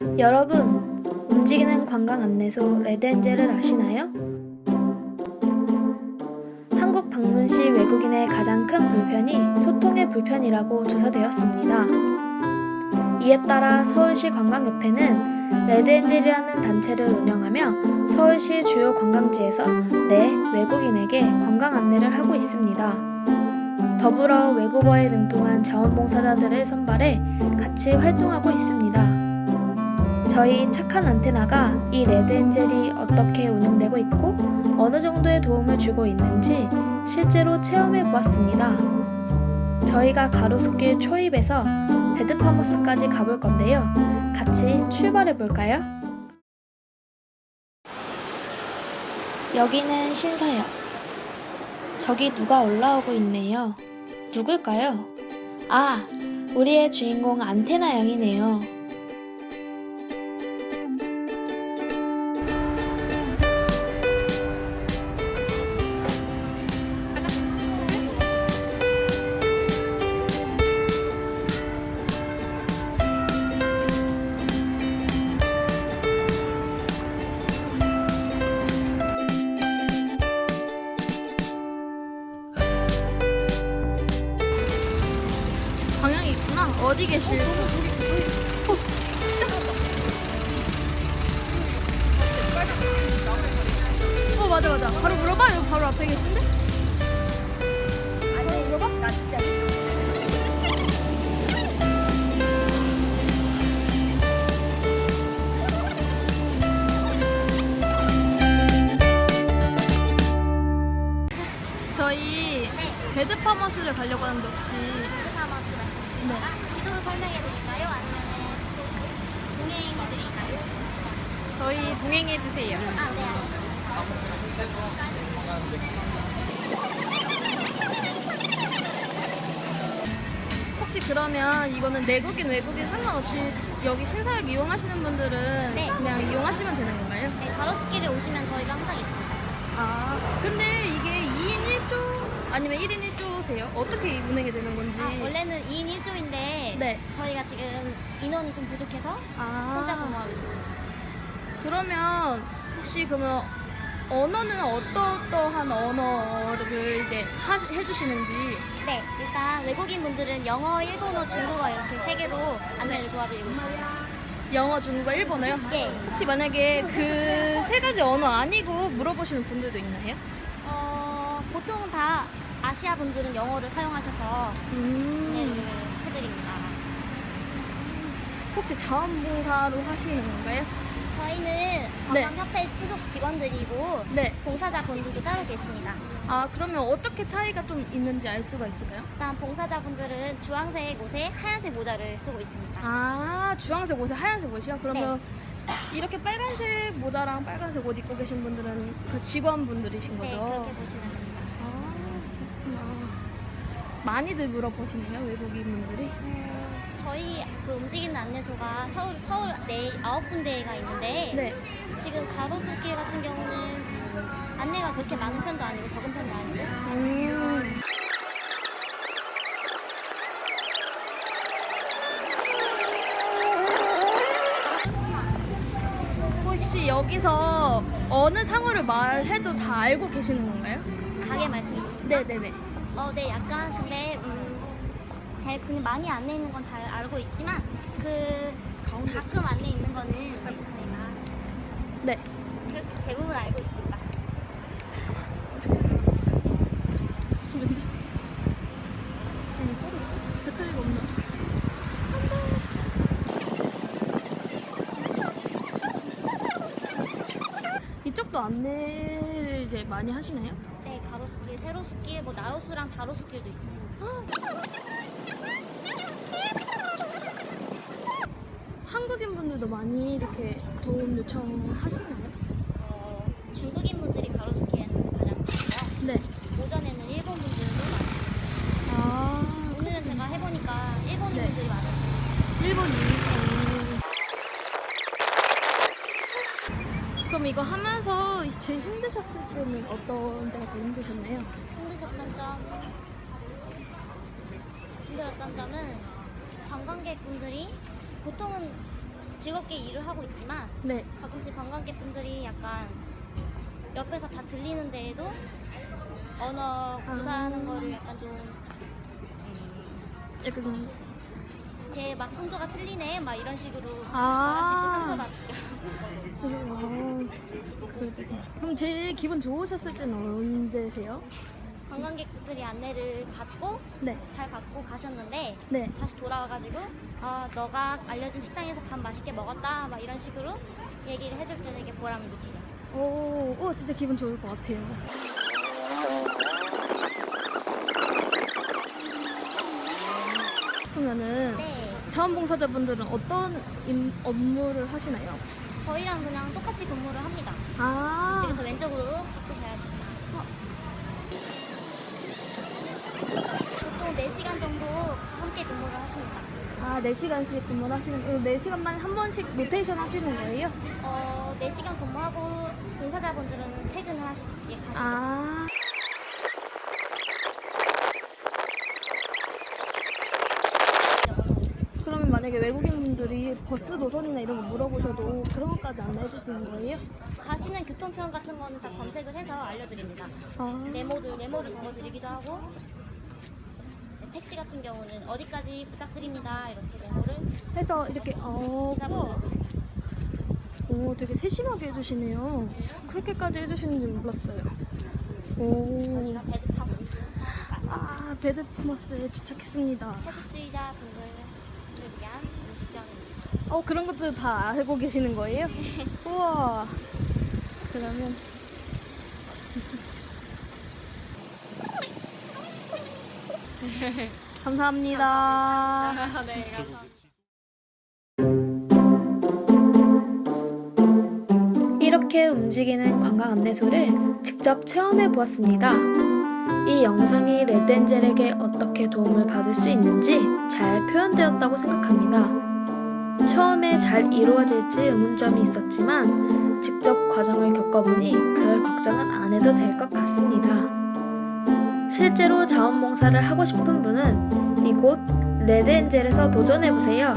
여러분, 움직이는 관광 안내소 레드엔젤을 아시나요? 한국 방문 시 외국인의 가장 큰 불편이 소통의 불편이라고 조사되었습니다. 이에 따라 서울시 관광협회는 레드엔젤이라는 단체를 운영하며 서울시 주요 관광지에서 내 외국인에게 관광 안내를 하고 있습니다. 더불어 외국어에 능통한 자원봉사자들을 선발해 같이 활동하고 있습니다. 저희 착한 안테나가 이 레드엔젤이 어떻게 운영되고 있고 어느 정도의 도움을 주고 있는지 실제로 체험해 보았습니다. 저희가 가로수길 초입에서 베드파머스까지 가볼 건데요. 같이 출발해 볼까요? 여기는 신사역. 저기 누가 올라오고 있네요. 누굴까요? 아, 우리의 주인공 안테나 양이네요. 방향이 있구나. 어디 계실? 어, 진짜? 어 맞아 맞아. 바로 물어봐. 여기 바로 앞에 계신데? 아니 물어봐? 나 진짜 저희 베드파머스를 가려고 하는데 혹시 파머스 말씀이신가요? 지도로 설명해 드릴까요? 아니면 동행해 드릴까요? 저희 동행해 주세요. 아, 네, 알겠습니다. 혹시 그러면 이거는 내국인 외국인 상관없이 여기 신사역 이용하시는 분들은 네. 그냥 이용하시면 되는 건가요? 네, 가로수길에 오시면 저희가 항상 있습니다. 아 근데 이게 2인 1조 아니면 1인 1조세요? 어떻게 운행이 되는 건지 아, 원래는 2인 1조인데 네. 저희가 지금 인원이 좀 부족해서 아 혼자 근무하고 있어요. 그러면 혹시 그러면 언어는 어떠어떠한 언어를 이제 하, 해주시는지 네, 일단 외국인 분들은 영어, 일본어, 중국어 이렇게 세 개로 안내를 도와드리고 있습니다. 영어, 중국어, 일본어요? 예. 혹시 만약에 그 세 가지 언어 아니고 물어보시는 분들도 있나요? 아시아 분들은 영어를 사용하셔서 음. 해드립니다. 혹시 자원봉사로 하시는 건가요? 저희는 관광협회 소속 직원들이고 네. 봉사자분들도 따로 계십니다. 아 그러면 어떻게 차이가 좀 있는지 알 수가 있을까요? 일단 봉사자분들은 주황색 옷에 하얀색 모자를 쓰고 있습니다. 아 주황색 옷에 하얀색 옷이요? 그러면 네. 이렇게 빨간색 모자랑 빨간색 옷 입고 계신 분들은 그 직원분들이신 네, 거죠? 그렇게 보시면 많이들 물어보시네요 외국인 분들이. 음, 저희 그 움직이는 안내소가 서울 서울 네 아홉 군데가 있는데 네. 지금 가로수길 같은 경우는 안내가 그렇게 많은 편도 아니고 적은 편도 아니고 음. 혹시 여기서 어느 상호를 말해도 다 알고 계시는 건가요? 가게 말씀이시죠? 네네네. 어, 네, 약간 근데 음, 대- 그냥 많이 안내 있는 건 잘 알고 있지만 그 가끔 안내 있는 거는 저희가 네. 그렇게 대부분 알고 있습니다. 배터리가 없나? 이쪽도 안내를 이제 많이 하시나요? 네, 가로수길, 세로수길, 뭐 나로수랑 다로수길도 있습니다. 한국인 분들도 많이 이렇게 도움 요청하시나요? 어, 중국인 분들이 가로수길에는 가장 많고요. 네. 오전에는 일본 분들도 많아요. 아, 오늘은 제가 해보니까 일본인 네. 분들이 많아요. 일본이. 그럼 이거 하면서 제일 힘드셨을 때는 어떤 때가 제일 힘드셨나요? 힘드셨던 점 힘들었던 점은 관광객분들이 보통은 즐겁게 일을 하고 있지만 네. 가끔씩 관광객분들이 약간 옆에서 다 들리는 데에도 언어 구사하는 거를 약간 좀 약간 제 막 성조가 틀리네 막 이런 식으로 아. 말하실 때 상처받죠. 어, 그러지. 그럼 제일 기분 좋으셨을 때는 언제세요? 관광객분들이 안내를 받고 네. 잘 받고 가셨는데 네. 다시 돌아와가지고 아 너가 알려준 식당에서 밥 맛있게 먹었다 막 이런 식으로 얘기를 해줄 때 되게 보람을 느끼죠. 오, 오, 진짜 기분 좋을 것 같아요. 그러면은 네, 자원봉사자분들은 어떤 임- 업무를 하시나요? 저희랑 그냥 똑같이 근무를 합니다. 아, 이쪽에서 왼쪽으로 바꾸셔야죠. 보통 4시간 정도 함께 근무를 하십니다. 아, 4시간씩 근무를 하시는, 그럼 4시간만 한 번씩 로테이션 하시는 거예요? 어, 4시간 근무하고 봉사자분들은 퇴근을 하시, 예, 가시죠. 아. 그러면 만약에 외국인분들이 버스 노선이나 이런 거 물어보셔도 그런 것까지 안내해 주시는 거예요? 가시는 교통편 같은 거는 다 검색을 해서 알려드립니다. 아. 네모도 네모를 적어드리기도 하고 택시 같은 경우는 어디까지 부탁드립니다 이렇게 네모를 해서 이렇게 어. 오, 되게 세심하게 해주시네요. 그렇게까지 해주시는지 몰랐어요. 오, 여기가 베드파고스 아, 베드포머스에 도착했습니다. 채식주의자 분들을 위한 음식점입니다. 어, 그런 것도 다 알고 계시는 거예요? 우와. 그러면 감사합니다. 네, 감사합니다. 이렇게 움직이는 관광 안내소를 직접 체험해 보았습니다. 이 영상이 레드엔젤에게 어떻게 도움을 받을 수 있는지 잘 표현되었다고 생각합니다. 처음에 잘 이루어질지 의문점이 있었지만 직접 과정을 겪어보니 그럴 걱정은 안 해도 될 것 같습니다. 실제로 자원봉사를 하고 싶은 분은 이곳 레드엔젤에서 도전해보세요.